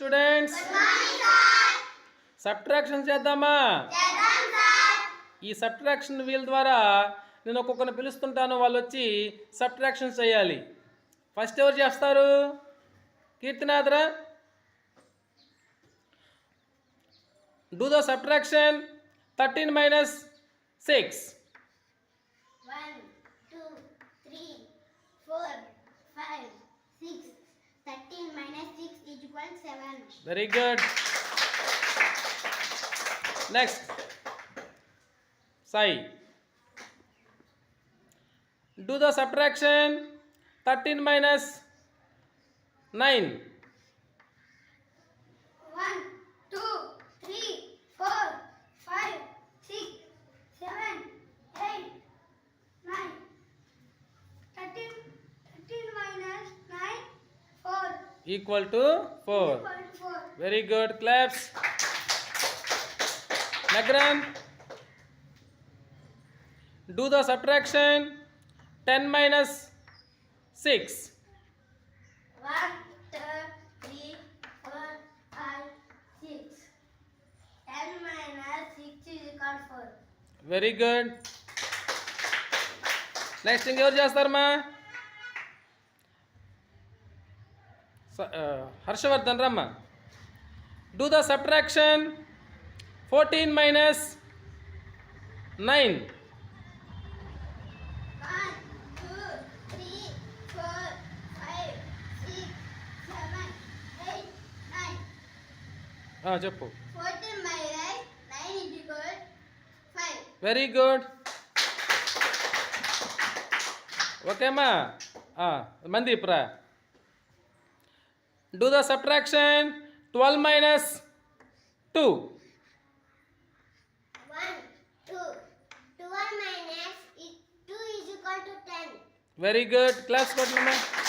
Students subtraction చేద్దామా? ఈ subtraction wheel ద్వారా నేను ఒక్కొక్కరిని పిలుస్తుంటాను వాళ్ళు వచ్చి సబ్ట్రాక్షన్ చేయాలి. ఫస్ట్ ఎవరు చేస్తారు? కీర్తినాథరా? Do the subtraction thirteen minus six. Very good. Next. Sai. Do the subtraction. 13 minus 9. Equal to four. Very good claps నగ్రన్ do the subtraction ten minus six One, two, three, four, five, six. Ten minus six is equal to four. Very good next ఇంకెవరు చేస్తారమ్మా హర్షవర్ధన్ రమ్మ. Do the subtraction fourteen minus nine చెప్పు. Very good ఓకేమ్మా మందీప్ రా. Do the subtraction. 12 minus 2. 1, 2. 12 minus 2 is equal to 10. Very good. Class, what number?